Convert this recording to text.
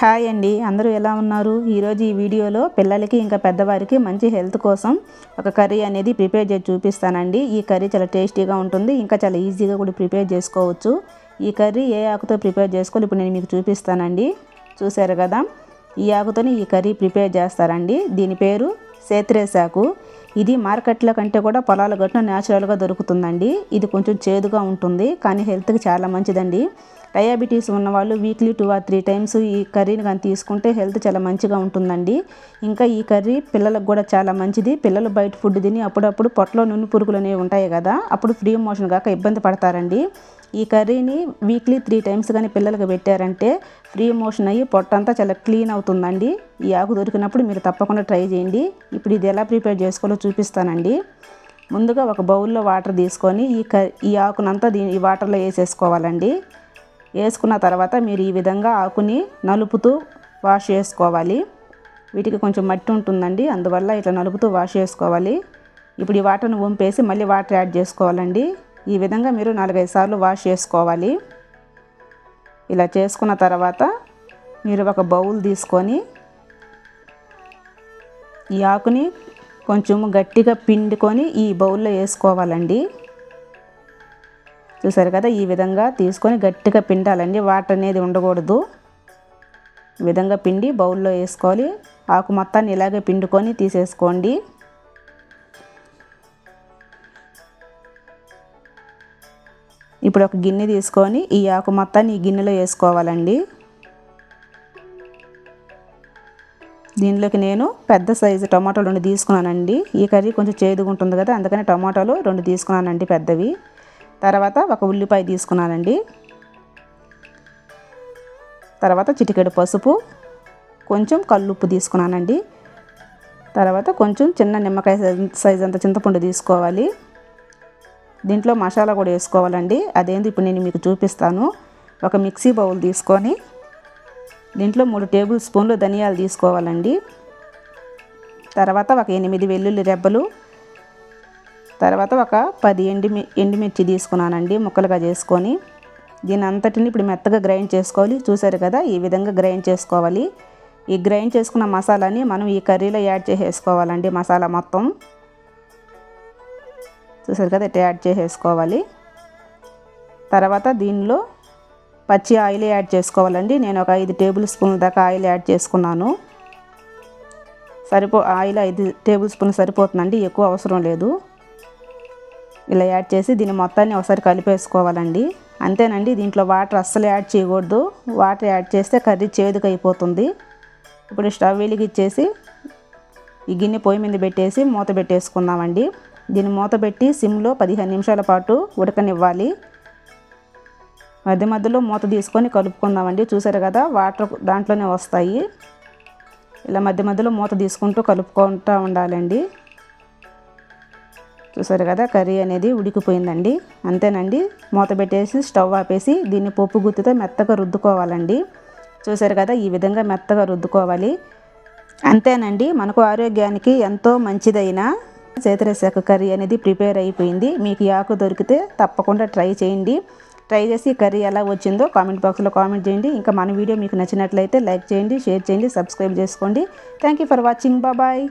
Hi అండి. అందరూ ఎలా ఉన్నారు? ఈరోజు ఈ వీడియోలో పిల్లలకి ఇంకా పెద్దవారికి మంచి హెల్త్ కోసం ఒక కర్రీ అనేది ప్రిపేర్ చేసి చూపిస్తానండి. ఈ కర్రీ చాలా టేస్టీగా ఉంటుంది. ఇంకా చాలా ఈజీగా కూడా ప్రిపేర్ చేసుకోవచ్చు. ఈ కర్రీ ఏ ఆకుతో ప్రిపేర్ చేసుకోవాలి ఇప్పుడు నేను మీకు చూపిస్తానండి. చూసారు కదా? ఈ ఆకుతోని ఈ కర్రీ ప్రిపేర్ చేస్తారండి. దీని పేరు సేత్రేసాకు ఇది మార్కెట్లో కంటే కూడా పొలాల గట్టున న్యాచురల్గా దొరుకుతుందండి. ఇది కొంచెం చేదుగా ఉంటుంది కానీ హెల్త్కి చాలా మంచిదండి. డయాబెటీస్ ఉన్నవాళ్ళు weekly two or three times ఈ కర్రీని కానీ తీసుకుంటే హెల్త్ చాలా మంచిగా ఉంటుందండి. ఇంకా ఈ కర్రీ పిల్లలకు కూడా చాలా మంచిది. పిల్లలు బయట ఫుడ్ తిని అప్పుడప్పుడు పొట్టలో నూనె పురుగులు అనేవి ఉంటాయి కదా అప్పుడు ఫ్రీ మోషన్ కాక ఇబ్బంది పడతారండి. ఈ కర్రీని వీక్లీ త్రీ టైమ్స్ కానీ పిల్లలకు పెట్టారంటే ఫ్రీ మోషన్ అయ్యి పొట్టంతా చాలా క్లీన్ అవుతుందండి. ఈ ఆకు దొరికినప్పుడు మీరు తప్పకుండా ట్రై చేయండి. ఇప్పుడు ఇది ఎలా ప్రిపేర్ చేసుకోవాలో చూపిస్తానండి. ముందుగా ఒక బౌల్లో వాటర్ తీసుకొని ఈ క ఈ ఆకునంతా దీని ఈ వాటర్లో వేసేసుకోవాలండి. వేసుకున్న తర్వాత మీరు ఈ విధంగా ఆకుని నలుపుతూ వాష్ చేసుకోవాలి. వీటికి కొంచెం మట్టి ఉంటుందండి. అందువల్ల ఇట్లా నలుపుతూ వాష్ చేసుకోవాలి. ఇప్పుడు ఈ వాటర్ను వంపేసి మళ్ళీ వాటర్ యాడ్ చేసుకోవాలండి. ఈ విధంగా మీరు నాలుగైదు సార్లు వాష్ చేసుకోవాలి. ఇలా చేసుకున్న తర్వాత మీరు ఒక బౌల్ తీసుకొని ఈ ఆకుని కొంచెం గట్టిగా పిండుకొని ఈ బౌల్లో వేసుకోవాలండి. చూసారు కదా ఈ విధంగా తీసుకొని గట్టిగా పిండాలండి. వాటర్ అనేది ఉండకూడదు. ఈ విధంగా పిండి బౌల్లో వేసుకోవాలి. ఆకు మొత్తాన్ని ఇలాగే పిండుకొని తీసేసుకోండి. ఇప్పుడు ఒక గిన్నె తీసుకొని ఈ ఆకు మొత్తాన్ని ఈ గిన్నెలో వేసుకోవాలండి. దీనిలోకి నేను పెద్ద సైజు టమాటాలు రెండు తీసుకున్నానండి. ఈ కర్రీ కొంచెం చేదుగా ఉంటుంది కదా అందుకని టమాటాలు రెండు తీసుకున్నానండి పెద్దవి. తర్వాత ఒక ఉల్లిపాయ తీసుకున్నానండి. తర్వాత చిటికెడు పసుపు కొంచెం కల్లుప్పు తీసుకున్నానండి. తర్వాత కొంచెం చిన్న నిమ్మకాయ సైజ్ అంత చింతపండు తీసుకోవాలి. దీంట్లో మసాలా కూడా వేసుకోవాలండి. అదేంది? ఇప్పుడు నేను మీకు చూపిస్తాను. ఒక మిక్సీ బౌల్ తీసుకొని దీంట్లో మూడు టేబుల్ స్పూన్లు ధనియాలు తీసుకోవాలండి. తర్వాత ఒక ఎనిమిది వెల్లుల్లి రెబ్బలు. తర్వాత ఒక పది ఎండి ఎండుమిర్చి తీసుకున్నానండి ముక్కలుగా చేసుకొని. దీని అంతటిని ఇప్పుడు మెత్తగా గ్రైండ్ చేసుకోవాలి. చూసారు కదా? ఈ విధంగా గ్రైండ్ చేసుకోవాలి. ఈ గ్రైండ్ చేసుకున్న మసాలాని మనం ఈ కర్రీలో యాడ్ చేసేసుకోవాలండి మసాలా మొత్తం. చూసారు కదా ఇట్లా యాడ్ చేసేసుకోవాలి. తర్వాత దీనిలో పచ్చి ఆయిల్ యాడ్ చేసుకోవాలండి. నేను ఒక ఐదు టేబుల్ స్పూన్ల దాకా ఆయిల్ యాడ్ చేసుకున్నాను. సరిపో ఆయిల్ ఐదు టేబుల్ స్పూన్ సరిపోతుందండి. ఎక్కువ అవసరం లేదు. ఇలా యాడ్ చేసి దీన్ని మొత్తాన్ని ఒకసారి కలిపేసుకోవాలండి. అంతేనండి దీంట్లో వాటర్ అస్సలు యాడ్ చేయకూడదు. వాటర్ యాడ్ చేస్తే కర్రీ చేదుకు అయిపోతుంది. ఇప్పుడు స్టవ్ వెలిగిచ్చేసి ఈ గిన్నె పొయ్యి మీద పెట్టేసి మూత పెట్టేసుకుందామండి. దీన్ని మూత పెట్టి సిమ్లో పదిహేను నిమిషాల పాటు ఉడకనివ్వాలి. మధ్య మధ్యలో మూత తీసుకొని కలుపుకుందామండి. చూసారు కదా వాటర్ దాంట్లోనే వస్తాయి. ఇలా మధ్య మధ్యలో మూత తీసుకుంటూ కలుపుకుంటూ ఉండాలండి. చూసారు కదా కర్రీ అనేది ఉడికిపోయిందండి. అంతేనండి మూత పెట్టేసి స్టవ్ ఆపేసి దీన్ని పప్పు గుత్తితో మెత్తగా రుద్దుకోవాలండి. చూసారు కదా ఈ విధంగా మెత్తగా రుద్దుకోవాలి. అంతేనండి మనకు ఆరోగ్యానికి ఎంతో మంచిదైన చేతిరశాఖ కర్రీ అనేది ప్రిపేర్ అయిపోయింది. మీకు యాకు ఆకు దొరికితే తప్పకుండా ట్రై చేయండి. ట్రై చేసి కర్రీ ఎలా వచ్చిందో కామెంట్ బాక్స్లో కామెంట్ చేయండి. ఇంకా మన వీడియో మీకు నచ్చినట్లయితే లైక్ చేయండి షేర్ చేయండి సబ్స్క్రైబ్ చేసుకోండి. Thank you for watching. Bye.